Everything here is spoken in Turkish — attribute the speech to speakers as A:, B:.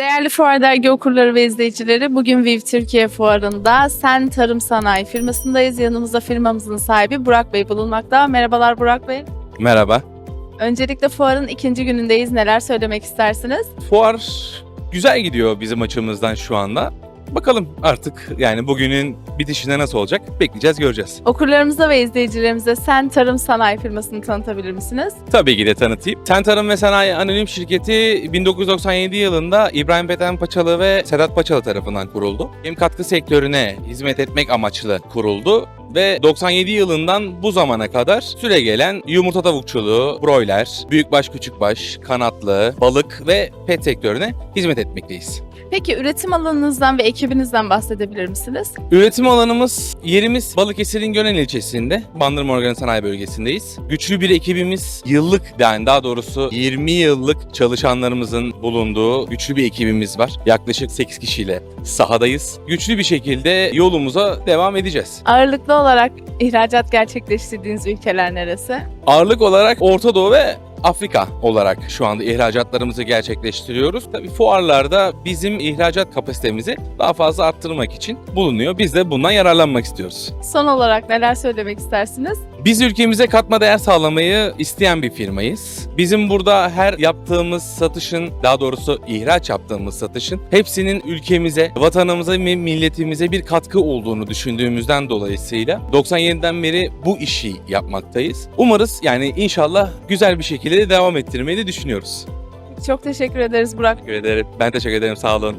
A: Değerli Fuar Dergi okurları ve izleyicileri, bugün Viv Türkiye Fuarı'nda Sen Tarım Sanayi firmasındayız. Yanımızda firmamızın sahibi Burak Bey bulunmakta. Merhabalar Burak Bey.
B: Merhaba.
A: Öncelikle fuarın ikinci günündeyiz. Neler söylemek istersiniz?
B: Fuar güzel gidiyor bizim açımızdan şu anda. Bakalım artık yani bugünün bitişinde nasıl olacak bekleyeceğiz göreceğiz.
A: Okurlarımıza ve izleyicilerimize Sen Tarım Sanayi firmasını tanıtabilir misiniz?
B: Tabii ki de tanıtayım. Ten Tarım ve Sanayi Anonim Şirketi 1997 yılında İbrahim Beten Paçalı ve Sedat Paçalı tarafından kuruldu. Hem katkı sektörüne hizmet etmek amaçlı kuruldu ve 97 yılından bu zamana kadar süre gelen yumurta tavukçuluğu, broiler, büyükbaş küçükbaş, kanatlı, balık ve pet sektörüne hizmet etmekteyiz.
A: Peki üretim alanınızdan ve ekibinizden bahsedebilir misiniz?
B: Üretim alanımız yerimiz Balıkesir'in Gönel ilçesinde. Bandırma Organı Sanayi Bölgesindeyiz. Güçlü bir ekibimiz yıllık yani daha doğrusu 20 yıllık çalışanlarımızın bulunduğu güçlü bir ekibimiz var. Yaklaşık 8 kişiyle sahadayız. Güçlü bir şekilde yolumuza devam edeceğiz.
A: Ağırlıklı olarak ihracat gerçekleştirdiğiniz ülkeler neresi?
B: Ağırlık olarak Orta Doğu ve Afrika olarak şu anda ihracatlarımızı gerçekleştiriyoruz. Tabii fuarlarda bizim ihracat kapasitemizi daha fazla arttırmak için bulunuyor. Biz de bundan yararlanmak istiyoruz.
A: Son olarak neler söylemek istersiniz?
B: Biz ülkemize katma değer sağlamayı isteyen bir firmayız. Bizim burada her yaptığımız satışın, daha doğrusu ihraç yaptığımız satışın hepsinin ülkemize, vatanımıza ve milletimize bir katkı olduğunu düşündüğümüzden dolayısıyla 97'den beri bu işi yapmaktayız. Umarız yani inşallah güzel bir şekilde devam ettirmeyi de düşünüyoruz.
A: Çok teşekkür ederiz Burak.
B: Teşekkür ederim. Ben teşekkür ederim. Sağ olun.